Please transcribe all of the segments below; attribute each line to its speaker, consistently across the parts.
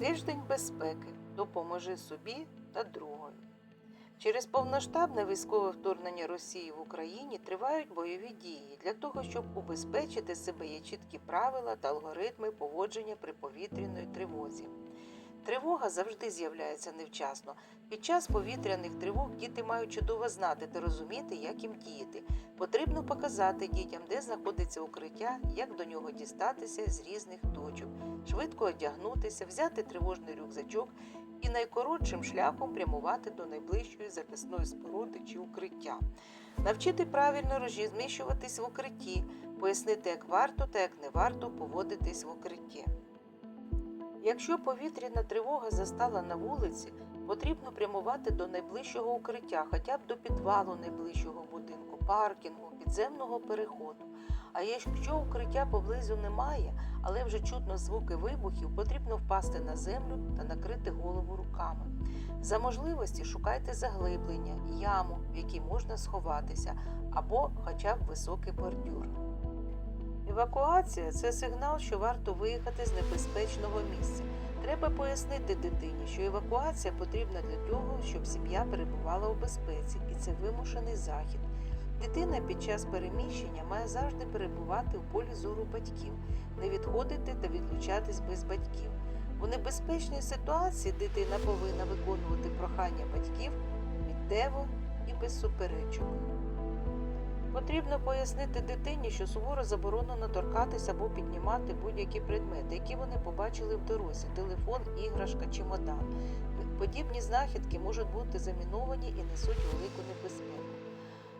Speaker 1: Тиждень безпеки. Допоможи собі та другою. Через повноштабне військове вторгнення Росії в Україні тривають бойові дії. Для того, щоб убезпечити себе, є чіткі правила та алгоритми поводження при повітряної тривозі. Тривога завжди з'являється невчасно. Під час повітряних тривог діти мають чудово знати та розуміти, як їм діяти. Потрібно показати дітям, де знаходиться укриття, як до нього дістатися з різних точок, швидко одягнутися, взяти тривожний рюкзачок і найкоротшим шляхом прямувати до найближчої захисної споруди чи укриття. Навчити правильно розміщуватись в укритті, пояснити, як варто та як не варто поводитись в укритті. Якщо повітряна тривога застала на вулиці, потрібно прямувати до найближчого укриття, хоча б до підвалу найближчого будинку, паркінгу, підземного переходу. А якщо укриття поблизу немає, але вже чутно звуки вибухів, потрібно впасти на землю та накрити голову руками. За можливості шукайте заглиблення, яму, в якій можна сховатися, або хоча б високий бордюр. Евакуація це сигнал, що варто виїхати з небезпечного місця. Треба пояснити дитині, що евакуація потрібна для того, щоб сім'я перебувала у безпеці, і це вимушений захід. Дитина під час переміщення має завжди перебувати у полі зору батьків, не відходити та відлучатись без батьків. У небезпечній ситуації дитина повинна виконувати прохання батьків миттєво і без суперечок. Потрібно пояснити дитині, що суворо заборонено торкатися або піднімати будь-які предмети, які вони побачили в дорозі телефон, іграшка, чемодан. Подібні знахідки можуть бути заміновані і несуть велику небезпеку.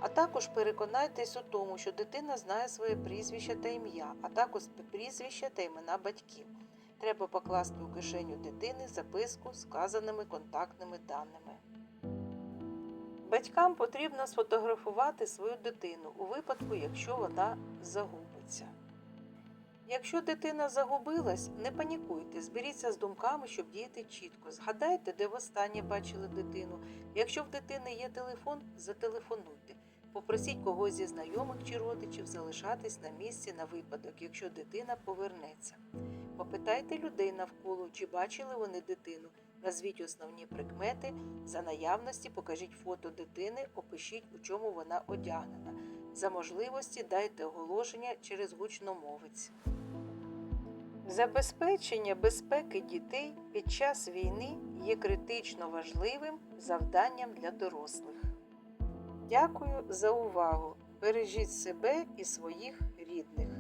Speaker 1: А також переконайтесь у тому, що дитина знає своє прізвище та ім'я, а також прізвище та імена батьків. Треба покласти у кишеню дитини записку з вказаними контактними даними. Батькам потрібно сфотографувати свою дитину у випадку, якщо вона загубиться. Якщо дитина загубилась, не панікуйте, зберіться з думками, щоб діяти чітко. Згадайте, де востаннє бачили дитину. Якщо в дитини є телефон, зателефонуйте. Попросіть когось зі знайомих чи родичів залишатись на місці на випадок, якщо дитина повернеться. Попитайте людей навколо, чи бачили вони дитину. Назвіть основні прикмети, за наявності покажіть фото дитини, опишіть, у чому вона одягнена. За можливості дайте оголошення через гучномовець. Забезпечення безпеки дітей під час війни є критично важливим завданням для дорослих. Дякую за увагу! Бережіть себе і своїх рідних.